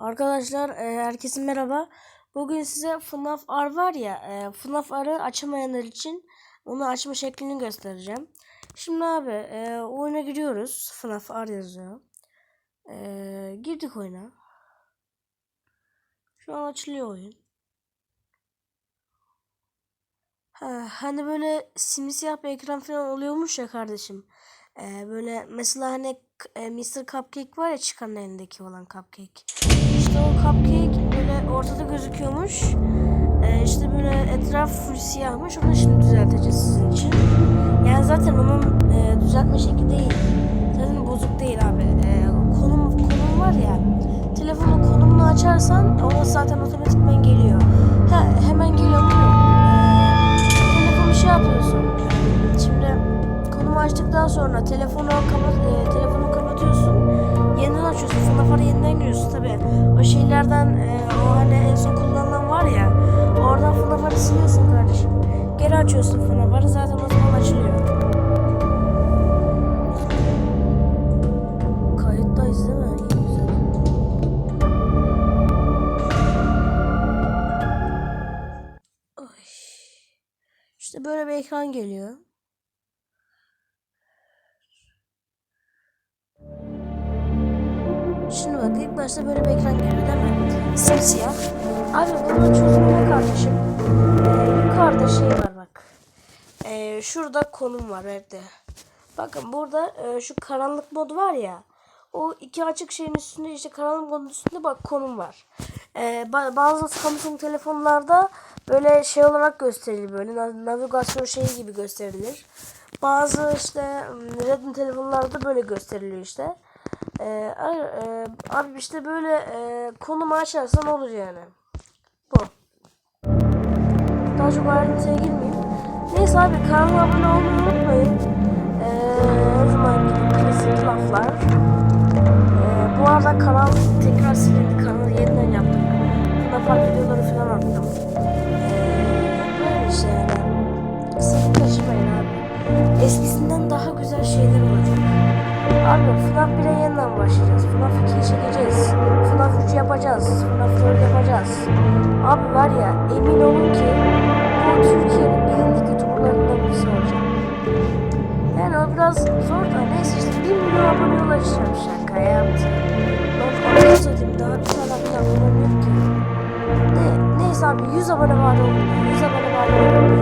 Arkadaşlar e, herkese merhaba. Bugün size FNAF R var ya e, FNAF R'ı açamayanlar için onu açma şeklini göstereceğim. Şimdi abi e, oyuna giriyoruz. FNAF R yazıyor. E, girdik oyuna. Şu an açılıyor oyun. Ha, hani böyle simsiyah bir ekran falan oluyormuş ya kardeşim. E, böyle mesela hani e, Mr. Cupcake var ya çıkan elindeki olan cupcake. O cupcake böyle ortada gözüküyormuş. Ee, işte böyle etraf full siyahmış. Onu şimdi düzelteceğiz sizin için. Yani zaten onun e, düzeltme şekli değil. Zaten bozuk değil abi. E, konum konum var ya. Telefonun konumunu açarsan o zaten otomatikman geliyor. Ha, hemen geliyor mu? E, telefonu şey yapıyorsun. Şimdi konumu açtıktan sonra telefonu kapat, e, telefonu kapatıyorsun. Yeniden açıyorsun. Fotoğrafları yeniden giriyorsun tabi. O şeylerden e, o hani en son kullanılan var ya. Oradan fotoğrafları siliyorsun kardeşim. Geri açıyorsun fotoğrafları zaten o zaman açılıyor. Kayıttayız değil mi? Güzel. İşte böyle bir ekran geliyor. Şimdi bak ilk başta böyle bir ekran geliyor değil mi? Simsiyah. Abi bunun çözümü ne kardeşim? Ee, yukarıda şey var bak. Ee, şurada konum var evde. Bakın burada e, şu karanlık mod var ya. O iki açık şeyin üstünde işte karanlık modun üstünde bak konum var. Ee, ba- bazı Samsung telefonlarda böyle şey olarak gösterilir böyle na- navigasyon şeyi gibi gösterilir. Bazı işte Redmi telefonlarda böyle gösteriliyor işte. Ee, e, abi işte böyle e, konumu açarsan olur yani. Bu. Daha çok ayrıntıya girmeyeyim. Neyse abi kanala abone olmayı unutmayın. Abi FNAF 1'e yeniden başlayacağız. FNAF 2'yi çekeceğiz. FNAF 3 yapacağız. FNAF 4 yapacağız. Abi var ya emin olun ki bu Türkiye'nin bilindik youtuberlarından birisi olacak. Yani o biraz zor da neyse işte 1 milyon abone ulaşacağım şaka yaptım. Ben onu satayım daha bir tane abone yok ki. Ne, neyse abi 100 abone var oldu. 100 abone var oldu.